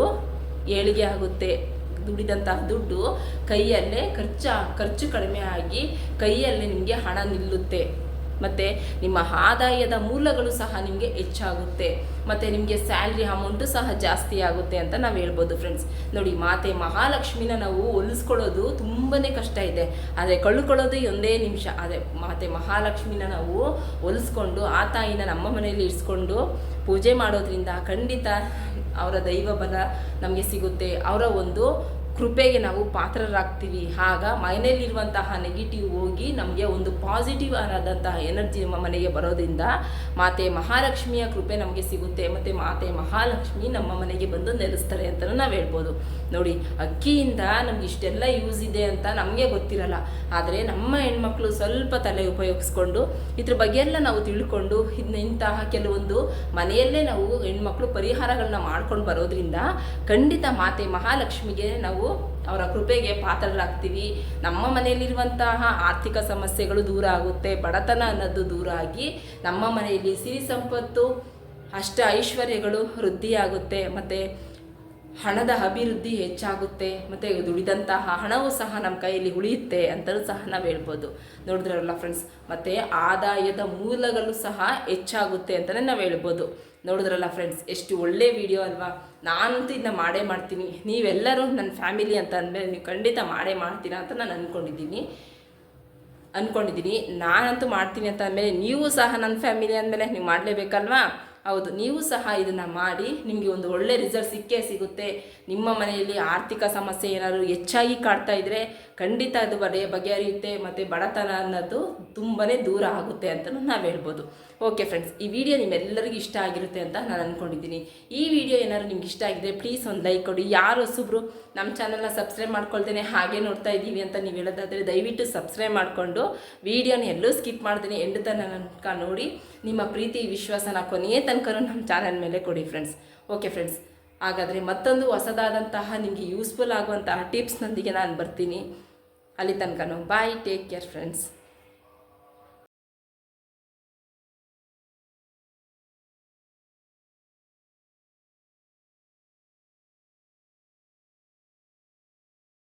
ಏಳಿಗೆ ಆಗುತ್ತೆ. ದುಡಿದಂತಹ ದುಡ್ಡು ಕೈಯಲ್ಲೇ ಖರ್ಚು ಖರ್ಚು ಕಡಿಮೆ ಆಗಿ ಕೈಯಲ್ಲೇ ನಿಮಗೆ ಹಣ ನಿಲ್ಲುತ್ತೆ. ಮತ್ತು ನಿಮ್ಮ ಆದಾಯದ ಮೂಲಗಳು ಸಹ ನಿಮಗೆ ಹೆಚ್ಚಾಗುತ್ತೆ. ಮತ್ತು ನಿಮಗೆ ಸ್ಯಾಲ್ರಿ ಅಮೌಂಟು ಸಹ ಜಾಸ್ತಿ ಆಗುತ್ತೆ ಅಂತ ನಾವು ಹೇಳ್ಬೋದು ಫ್ರೆಂಡ್ಸ್. ನೋಡಿ, ಮಾತೆ ಮಹಾಲಕ್ಷ್ಮಿನ ನಾವು ಹೊಲಿಸ್ಕೊಳ್ಳೋದು ತುಂಬಾ ಕಷ್ಟ ಇದೆ. ಆದರೆ ಕಳ್ಕೊಳ್ಳೋದು ಒಂದೇ ನಿಮಿಷ. ಆದರೆ ಮಾತೆ ಮಹಾಲಕ್ಷ್ಮಿನ ನಾವು ಹೊಲಿಸ್ಕೊಂಡು, ಆ ತಾಯಿನ ನಮ್ಮ ಮನೆಯಲ್ಲಿ ಇರಿಸ್ಕೊಂಡು ಪೂಜೆ ಮಾಡೋದ್ರಿಂದ ಖಂಡಿತ ಅವರ ದೈವ ಬಲ ನಮಗೆ ಸಿಗುತ್ತೆ. ಅವರ ಒಂದು ಕೃಪೆಗೆ ನಾವು ಪಾತ್ರರಾಗ್ತೀವಿ. ಆಗ ಮನೆಯಲ್ಲಿರುವಂತಹ ನೆಗೆಟಿವ್ ಹೋಗಿ ನಮಗೆ ಒಂದು ಪಾಸಿಟಿವ್ ಆದಂತಹ ಎನರ್ಜಿ ನಮ್ಮ ಮನೆಗೆ ಬರೋದ್ರಿಂದ ಮಾತೆ ಮಹಾಲಕ್ಷ್ಮಿಯ ಕೃಪೆ ನಮಗೆ ಸಿಗುತ್ತೆ. ಮತ್ತು ಮಾತೆ ಮಹಾಲಕ್ಷ್ಮಿ ನಮ್ಮ ಮನೆಗೆ ಬಂದು ನೆಲೆಸ್ತಾರೆ ಅಂತಲೂ ನಾವು ಹೇಳ್ಬೋದು. ನೋಡಿ, ಅಕ್ಕಿಯಿಂದ ನಮ್ಗೆ ಇಷ್ಟೆಲ್ಲ ಯೂಸ್ ಇದೆ ಅಂತ ನಮಗೆ ಗೊತ್ತಿರಲ್ಲ. ಆದರೆ ನಮ್ಮ ಹೆಣ್ಮಕ್ಳು ಸ್ವಲ್ಪ ತಲೆ ಉಪಯೋಗಿಸ್ಕೊಂಡು ಇದ್ರ ಬಗ್ಗೆ ಎಲ್ಲ ನಾವು ತಿಳ್ಕೊಂಡು ಇಂತಹ ಕೆಲವೊಂದು ಮನೆಯಲ್ಲೇ ನಾವು ಹೆಣ್ಮಕ್ಳು ಪರಿಹಾರಗಳನ್ನ ಮಾಡ್ಕೊಂಡು ಬರೋದ್ರಿಂದ ಖಂಡಿತ ಮಾತೆ ಮಹಾಲಕ್ಷ್ಮಿಗೆ ನಾವು ಅವರ ಕೃಪೆಗೆ ಪಾತ್ರರಾಗ್ತೀವಿ. ನಮ್ಮ ಮನೆಯಲ್ಲಿರುವಂತಹ ಆರ್ಥಿಕ ಸಮಸ್ಯೆಗಳು ದೂರ ಆಗುತ್ತೆ. ಬಡತನ ಅನ್ನೋದು ದೂರ ಆಗಿ ನಮ್ಮ ಮನೆಯಲ್ಲಿ ಸಿರಿ ಸಂಪತ್ತು, ಅಷ್ಟ ಐಶ್ವರ್ಯಗಳು ವೃದ್ಧಿಯಾಗುತ್ತೆ. ಮತ್ತು ಹಣದ ಅಭಿವೃದ್ಧಿ ಹೆಚ್ಚಾಗುತ್ತೆ, ಮತ್ತು ದುಡಿದಂತಹ ಹಣವೂ ಸಹ ನಮ್ಮ ಕೈಯಲ್ಲಿ ಉಳಿಯುತ್ತೆ ಅಂತಲೂ ಸಹ ನಾವು ಹೇಳ್ಬೋದು. ನೋಡಿದ್ರಲ್ಲ ಫ್ರೆಂಡ್ಸ್ ಮತ್ತು ಆದಾಯದ ಮೂಲಗಳು ಸಹ ಹೆಚ್ಚಾಗುತ್ತೆ ಅಂತಲೇ ನಾವು ಹೇಳ್ಬೋದು. ನೋಡಿದ್ರಲ್ಲ ಫ್ರೆಂಡ್ಸ್ ಎಷ್ಟು ಒಳ್ಳೆ ವಿಡಿಯೋ ಅಲ್ವಾ? ನಾನಂತೂ ಇದನ್ನ ಮಾಡೇ ಮಾಡ್ತೀನಿ. ನೀವೆಲ್ಲರೂ ನನ್ನ ಫ್ಯಾಮಿಲಿ ಅಂತ ಅಂದಮೇಲೆ ನೀವು ಖಂಡಿತ ಮಾಡೇ ಮಾಡ್ತೀರಾ ಅಂತ ನಾನು ಅಂದ್ಕೊಂಡಿದ್ದೀನಿ ಅಂದ್ಕೊಂಡಿದ್ದೀನಿ ನಾನಂತೂ ಮಾಡ್ತೀನಿ ಅಂತ ಅಂದಮೇಲೆ ನೀವು ಸಹ ನನ್ನ ಫ್ಯಾಮಿಲಿ ಅಂದಮೇಲೆ ನೀವು ಮಾಡಲೇಬೇಕಲ್ವಾ? ಹೌದು, ನೀವು ಸಹ ಇದನ್ನು ಮಾಡಿ ನಿಮಗೆ ಒಂದು ಒಳ್ಳೆ ರಿಸಲ್ಟ್ ಸಿಕ್ಕೇ ಸಿಗುತ್ತೆ. ನಿಮ್ಮ ಮನೆಯಲ್ಲಿ ಆರ್ಥಿಕ ಸಮಸ್ಯೆ ಏನಾದರೂ ಹೆಚ್ಚಾಗಿ ಕಾಡ್ತಾ ಇದ್ದರೆ ಖಂಡಿತ ಅದು ಬಗೆ ಬಗೆಹರಿಯುತ್ತೆ, ಮತ್ತು ಬಡತನ ಅನ್ನೋದು ತುಂಬಾ ದೂರ ಆಗುತ್ತೆ ಅಂತಲೂ ನಾವು ಹೇಳ್ಬೋದು. ಓಕೆ ಫ್ರೆಂಡ್ಸ್ ಈ ವಿಡಿಯೋ ನಿಮ್ಮೆಲ್ಲರಿಗೂ ಇಷ್ಟ ಆಗಿರುತ್ತೆ ಅಂತ ನಾನು ಅಂದ್ಕೊಂಡಿದ್ದೀನಿ ಈ ವಿಡಿಯೋ ಏನಾದ್ರು ನಿಮ್ಗೆ ಇಷ್ಟ ಆಗಿದೆ ಪ್ಲೀಸ್ ಒಂದು ಲೈಕ್ ಕೊಡಿ. ಯಾರು ಹೊಸಬ್ರು ನಮ್ಮ ಚಾನಲ್ನ ಸಬ್ಸ್ಕ್ರೈಬ್ ಮಾಡ್ಕೊಳ್ತೇನೆ ಹಾಗೆ ನೋಡ್ತಾ ಇದ್ದೀವಿ ಅಂತ ನೀವು ಹೇಳೋದಾದರೆ ದಯವಿಟ್ಟು ಸಬ್ಸ್ಕ್ರೈಬ್ ಮಾಡಿಕೊಂಡು ವಿಡಿಯೋನ ಎಲ್ಲೂ ಸ್ಕಿಪ್ ಮಾಡ್ತೀನಿ ಎಂಡ್ ತನಕ ನೋಡಿ ನಿಮ್ಮ ಪ್ರೀತಿ, ವಿಶ್ವಾಸನ ಕೊನೆಯೇ ತನಕ ನಮ್ಮ ಚಾನಲ್ ಮೇಲೆ ಕೊಡಿ ಫ್ರೆಂಡ್ಸ್ ಓಕೆ ಫ್ರೆಂಡ್ಸ್ ಹಾಗಾದರೆ ಮತ್ತೊಂದು ಹೊಸದಾದಂತಹ ನಿಮಗೆ ಯೂಸ್ಫುಲ್ ಆಗುವಂತಹ ಟಿಪ್ಸ್ನೊಂದಿಗೆ ನಾನು ಬರ್ತೀನಿ. ಅಲ್ಲಿ ತನಕ ಬಾಯ್ ಟೇಕ್ ಕೇರ್ ಫ್ರೆಂಡ್ಸ್